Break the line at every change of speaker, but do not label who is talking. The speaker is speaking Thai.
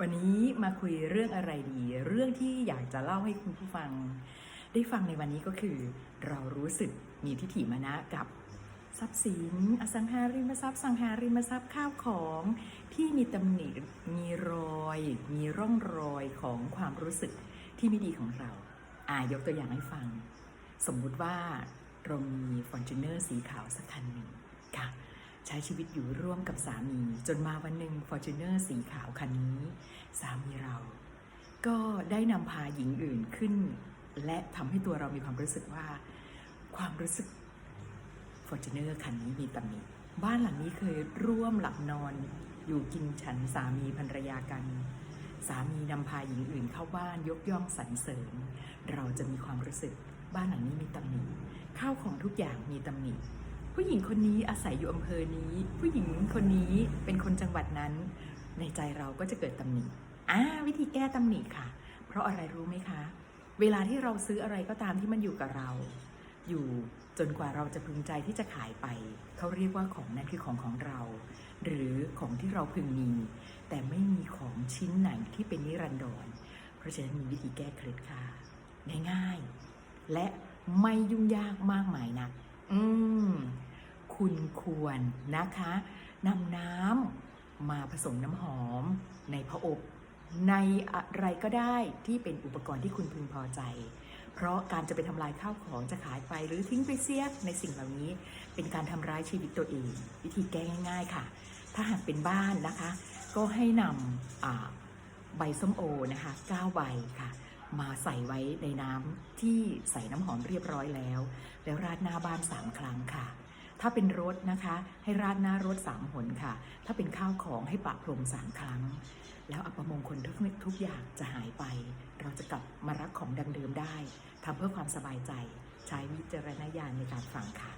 วันนี้มาคุยเรื่องอะไรดี เรื่องที่อยากจะเล่าให้คุณผู้ฟัง ได้ฟังในวันนี้ก็คือ เรารู้สึกมีทิฏฐิมานะกับทรัพย์สิน อสังหาริมทรัพย์ สังหาริมทรัพย์ข้าวของที่มีตำหนิมีรอย มีร่องรอยของความรู้สึกที่ไม่ดีของเรา อ่ายกตัวอย่างให้ฟัง สมมุติว่าเรามีฟอร์จูเนอร์สีขาวสักคันหนึ่งค่ะ ใช้ชีวิตอยู่ร่วมกับสามี จนมาวันหนึ่งฟอร์จูเนอร์สีขาวคันนี้ สามีเรา ก็ได้นำพาหญิงอื่นขึ้น และทำให้ตัวเรามีความรู้สึกว่า ความรู้สึกฟอร์จูเนอร์คันนี้มีตำหนิบ้านหลังนี้เคยร่วมหลับนอน อยู่กินฉันสามีภรรยากัน สามีนำพาหญิงอื่นเข้าบ้านยกย่องสรรเสริญ เราจะมีความรู้สึกบ้านหลังนี้มีตำหนิข้าวของทุกอย่างมีตำหนิ ผู้หญิงคนนี้อาศัยอยู่อำเภอนี้ ผู้หญิงคนนี้เป็นคนจังหวัดนั้น ในใจเราก็จะเกิดตำหนิอ่าวิธีแก้ตำหนิค่ะ เพราะอะไรรู้ไหมคะ เวลาที่เราซื้ออะไรก็ตามที่มันอยู่กับเรา อยู่จนกว่าเราจะพึงใจที่จะขายไป เขาเรียกว่าของนั้นคือของของเรา หรือของที่เราพึงมี แต่ไม่มีของชิ้นไหนที่เป็นนิรันดร เพราะฉะนั้นมีวิธีแก้เคล็ดค่ะง่ายๆและไม่ยุ่งยากมากมายนัก อืม คุณควรนะคะนำน้ำมาผสมน้ำหอมในพระอบ ในอะไรก็ได้ที่เป็นอุปกรณ์ที่คุณพึงพอใจ เพราะการจะไปทำลายข้าวของจะขายไปหรือทิ้งไปเสียในสิ่งเหล่านี้ เป็นการทำร้ายชีวิตตัวเอง วิธีแก้ง่าย ๆค่ะ ถ้าหากเป็นบ้านนะคะ ก็ให้นำใบส้มโอนะคะ9ใบค่ะมาใส่ไว้ในน้ำที่ใส่น้ำหอมเรียบร้อยแล้ว แล้วราดหน้าบ้าน 3 ครั้งค่ะ ถ้าเป็นรถนะคะ ให้ราดหน้ารถ3หนค่ะ ถ้าเป็นข้าวของให้ปะพรมสามครั้ง แล้วอัปมงคลทุกทุกอย่างจะหายไป เราจะกลับมารักของดังเดิมได้ทำเพื่อความสบายใจ ใช้วิจารณญาณในการฟังค่ะ